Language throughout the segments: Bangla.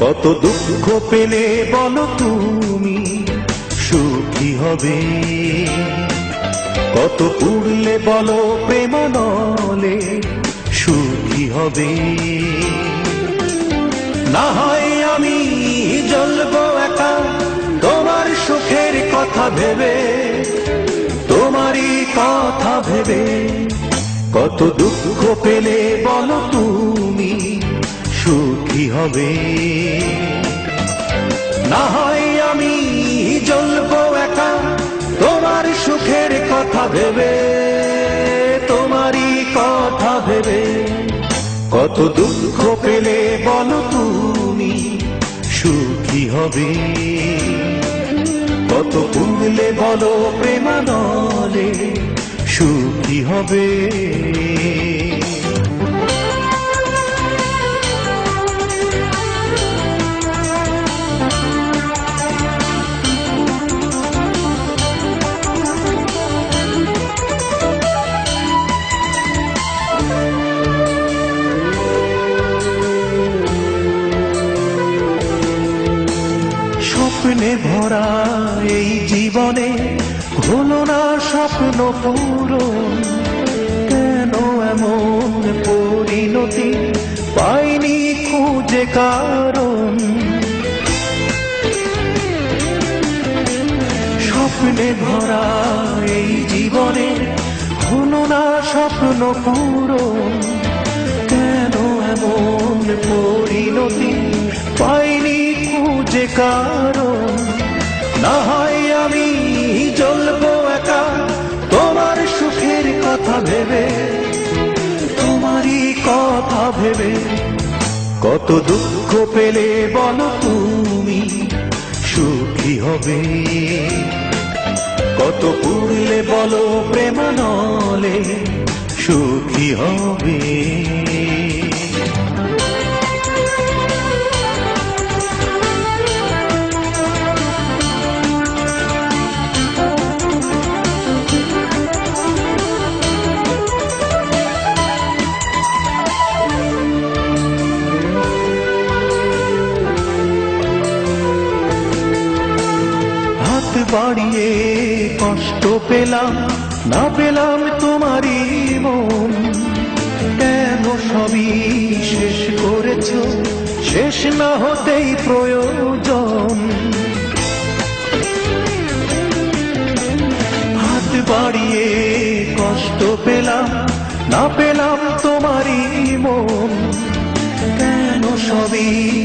কত দুঃখ পেলে বলো তুমি সুখী হবে। কত পুড়লে বলো প্রেমানলে, সুখী হবে। না হয় আমি জ্বলবো একা, তোমার সুখের কথা ভেবে, তোমারই কথা ভেবে। কত দুঃখ পেলে বলো তুমি সুখী হবে। না হয় কথা ভেবে, তোমারই কথা ভেবে, কত দুঃখ পেলে বলো তুমি, সুখী হবে। কত পুরলে বলো প্রেমানলে, সুখী হবে। স্বপ্নে ভরা এই জীবনে হলো না স্বপ্ন পূরণ। কেন এমন পরিণতি পাইনি খুঁজে কারণ? স্বপ্নে ভরা এই জীবনে হলো না স্বপ্ন পূরণ। কেন এমন পরিণতি পাইনি খুঁজে কারণ, না হয় আমি জ্বলবো একা। তোমার সুখের কথা ভেবে, তোমারই কথা ভেবে, কত দুঃখ পেলে বলো তুমি, সুখী হবে। কত পুরলে বলো প্রেমানলে, সুখী হবে। বাড়িয়ে কষ্ট পেলাম, না পেলাম তোমারই মন। কেন সবই শেষ করেছ? শেষ না হতেই প্রয়োজন। হাত বাড়িয়ে কষ্ট পেলাম, না পেলাম তোমারই মন। কেন সবই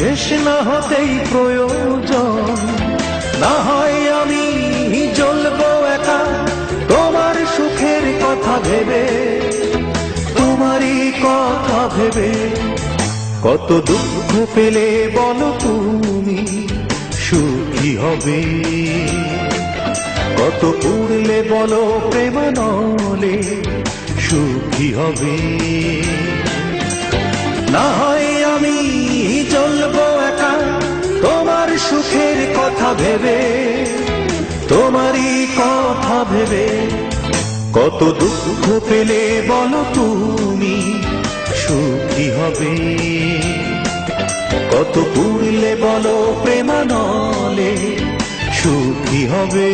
শেষ না হতেই প্রয়োজন। না হয় আমি জ্বলবো একা তোমার সুখের কথা ভেবে, তোমারই কথা ভেবে। কত দুঃখ পেলে বলো তুমি, সুখী হবে। কত পুড়লে বলো প্রেমানলে সুখী হবে। না হয় আমি সুখের কথা ভেবে, তোমারই কথা ভেবে। কত দুঃখ পেলে বলো তুমি, সুখী হবে। কত পুড়লে বলো প্রেমানলে, সুখী হবে।